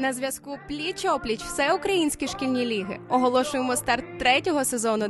На зв'язку пліч опліч всеукраїнські шкільні ліги. Оголошуємо старт третього сезону.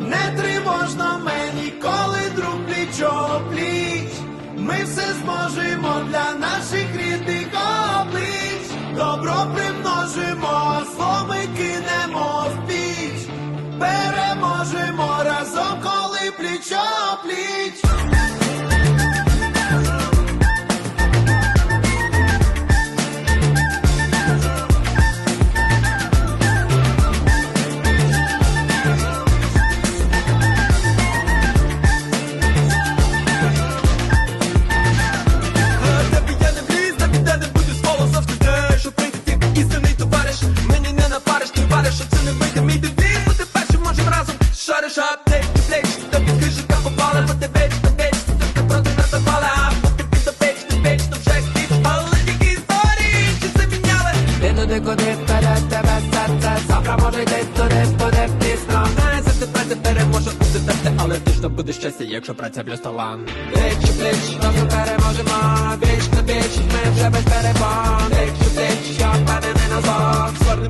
Не тривожно мені, коли друг пліч пліч. Ми все зможемо для наших рідних облич. Добро примножимо, зло кинемо в піч. Переможемо разом, коли пліч пліч. Що це не вийде мій девіз. Бути першим можем разом шариш аптек, ти плеч, тобі крижика попала, бо ти беч, ти беч, ти проти нас запала, а поки ти до печ, ти печ, то вже хтіч. Але тільки історії, чи це міняли? Ти туди, куди вперед тебе серце, завтра може йти туди, буде пізно. Не завжди праця переможе у серце, але точно буде щастя, якщо праця плюс талант. Плеч, плеч, разом переможемо, біч на біч, ми